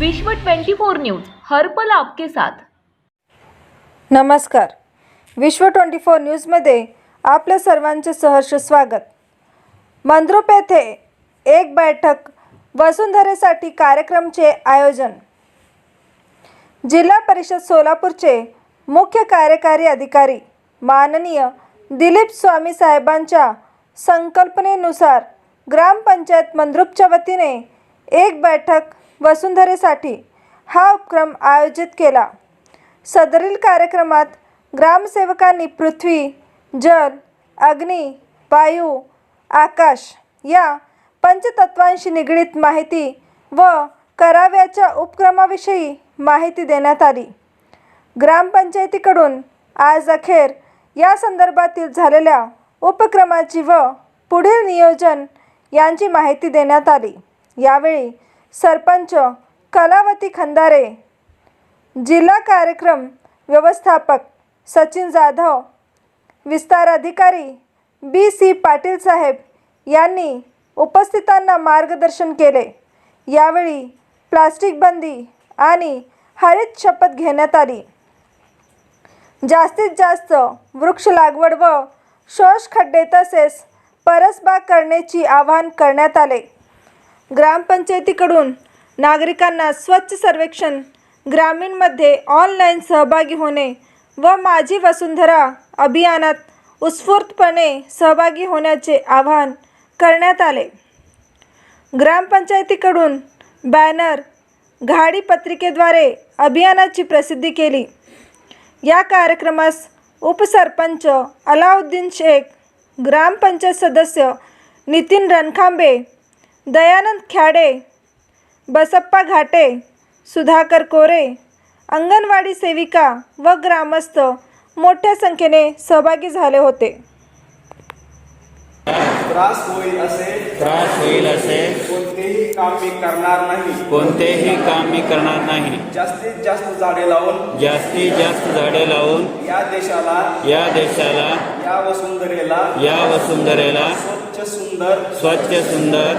विश्व 24 न्यूज हर्पल आपके साथ. नमस्कार. विश्व ट्वेंटी फोर न्यूजमध्ये आपल्या सर्वांचे सहर्ष स्वागत. मंद्रुप येथे एक बैठक वसुंधरेसाठी कार्यक्रमचे आयोजन. जिल्हा परिषद सोलापूरचे मुख्य कार्यकारी अधिकारी माननीय दिलीप स्वामी साहेबांच्या संकल्पनेनुसार ग्रामपंचायत मंद्रुपच्या वतीने एक बैठक वसुंधरेसाठी हा उपक्रम आयोजित केला. सदरील कार्यक्रमात ग्रामसेवकांनी पृथ्वी जल अग्नी वायू आकाश या पंचतत्वांशी निगडीत माहिती व कराव्याच्या उपक्रमाविषयी माहिती देण्यात आली. ग्रामपंचायतीकडून आज अखेर या संदर्भातील झालेल्या उपक्रमाची व पुढील नियोजन यांची माहिती देण्यात आली. यावेळी सरपंच कलावती खंदारे जिल्हा कार्यक्रम व्यवस्थापक सचिन जाधव विस्तार अधिकारी बी सी पाटील साहेब यांनी उपस्थितांना मार्गदर्शन केले. यावेळी प्लास्टिक बंदी आणि हरित शपथ घेण्यात आली. जास्तीत जास्त वृक्ष लागवड व शोष खड्डे तसेच परसबाग करण्याची आवाहन करण्यात आले. ग्रामपंचायतीकडून नागरिकांना स्वच्छ सर्वेक्षण ग्रामीणमध्ये ऑनलाईन सहभागी होणे व माझी वसुंधरा अभियानात उत्स्फूर्तपणे सहभागी होण्याचे आवाहन करण्यात आले. ग्रामपंचायतीकडून बॅनर घाडी पत्रिकेद्वारे अभियानाची प्रसिद्धी केली. या कार्यक्रमास उपसरपंच अलाउद्दीन शेख ग्रामपंचायत सदस्य नितीन रणखांबे दयानंद ख्याडे बसप्पा घाटे सुधाकर कोरे अंगणवाडी सेविका व ग्रामस्थ मोठ्या संख्येने सहभागी झाले होते. त्रास होईल असे त्रास होईल असे कोणतेही काम मी करणार नाही. कोणतेही काम मी करणार नाही. जास्तीत जास्त झाडे लावून जास्तीत जास्त झाडे लावून या देशाला या देशाला या वसुंधरेला या वसुंधरेला स्वच्छ सुंदर स्वच्छ सुंदर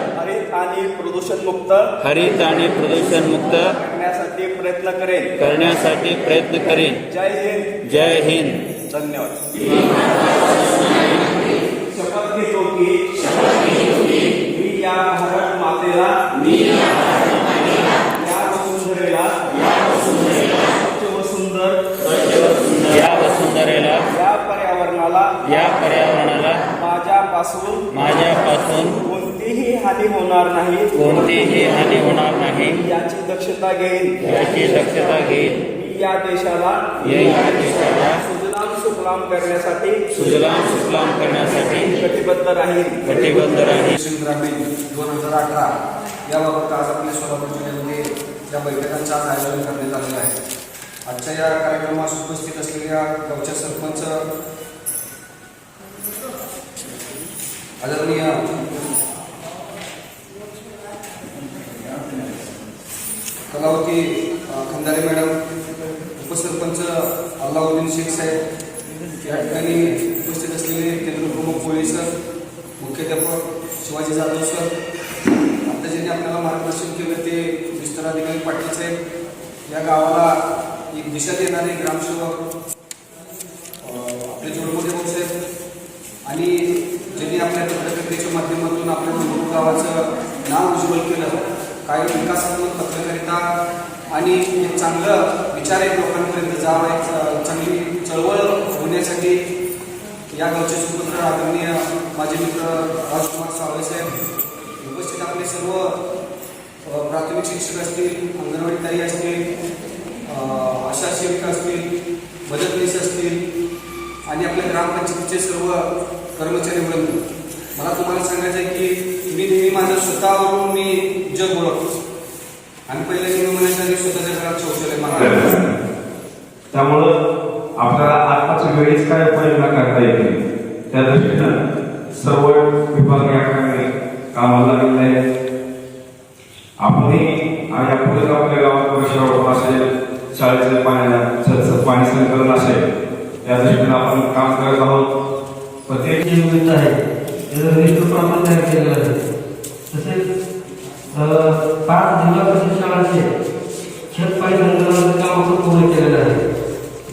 आणि प्रदूषण मुक्त हरित आणि प्रदूषण मुक्त करण्यासाठी प्रयत्न करेन. करण्यासाठी प्रयत्न करेन. जय हिंद. जय हिंद. धन्यवाद. शपथ घेतो की मी या भारत मातेला या वसुंधरेला स्वच्छ व सुंदर या वसुंधरेला या पर्यावरणाला या पर्यावरणाला माझ्यापासून माझ्यापासून कोणतीही हानी होणार नाही. कोणतीही हानी होणार नाही. याची दक्षता घेईन. याची दक्षता घेईल मी या देशाला या देशाला सुजलाम सुफलाम करण्यासाठी सुजलाम सुफलाम करण्यासाठी कटिबद्ध राहील कटिबद्ध राहील ग्रामीण दोन हजार अठरा याबाबत आज आपल्या सोलापूर जिल्ह्यामध्ये या बैठकांचं आज आयोजन करण्यात आलेलं आहे. आजच्या या कार्यक्रमास उपस्थित असलेल्या गावच्या सरपंच आदरणीय अमरावती खंदारे मॅडम उपसरपंच अल्लाउद्दीन शेख साहेब या ठिकाणी उपस्थित असलेले केंद्रप्रमुख पोलीस सर मुख्याध्यापक शिवाजी जाधव सर आता ज्यांनी आपल्याला मार्गदर्शन केलं ते विस्तार अधिकारी पाटील साहेब या गावाला एक दिशा देणारे ग्रामसेवक आपले जोडमोठे भाऊ साहेब आणि ज्यांनी आपल्या पत्रकारितेच्या माध्यमातून आपल्या गावाचं नाव उज्ज्वल केलं. काही विकासात्मक पत्रकारिता आणि एक चांगलं विचार एक लोकांपर्यंत जावं एक चांगली चळवळ होण्यासाठी या गावचे सुपुत्र आदरणीय माझे मित्र राजकुमार सावळे साहेब उपस्थित आपले सर्व प्राथमिक शिक्षक असतील अंगणवाडीताई असतील आशा सेविका असतील मदतनीस असतील आणि आपल्या ग्रामपंचायतीचे सर्व कर्मचारी वृंद. मला तुम्हाला सांगायचं आहे की मी नेहमी माझं स्वतःवरून मी जग ओळखतो. आणि पहिले मी म्हणायचं स्वतःच्या घरात शौचालय मला त्यामुळं आपल्याला आत्ताच्या वेळीच काय उपाययोजना करता येतील त्या दृष्टीनं सर्व विभाग या ठिकाणी कामाला लागलेले आहेत आपणही आणि पुढे आपल्या गावात होत असेल शाळेचं पाणी पाणी संकलन असेल त्या दृष्टीनं आपण काम करत आहोत. प्रत्येक जे विविध आहे. त्याचं प्रमाण तयार केलेलं आहे. तसेच पाच जिल्हा परिषद शाळांचे छत पाणी बंधनाचं काम आपण पूर्ण केलेलं आहे.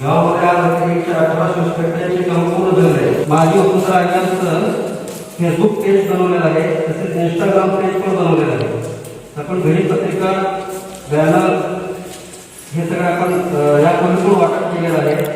गावामध्ये आज एकशे अठरा सोसायट्यांचे काम पूर्ण झालेलं आहे. माझी उपसर आल्यानंतर फेसबुक पेज बनवलेला आहे तसेच इंस्टाग्राम पेज पण बनवलेलं आहे. आपण घरी पत्रिका बॅनर हे सगळं आपण अं, यापूर्वी पण वाटप केलेलं आहे.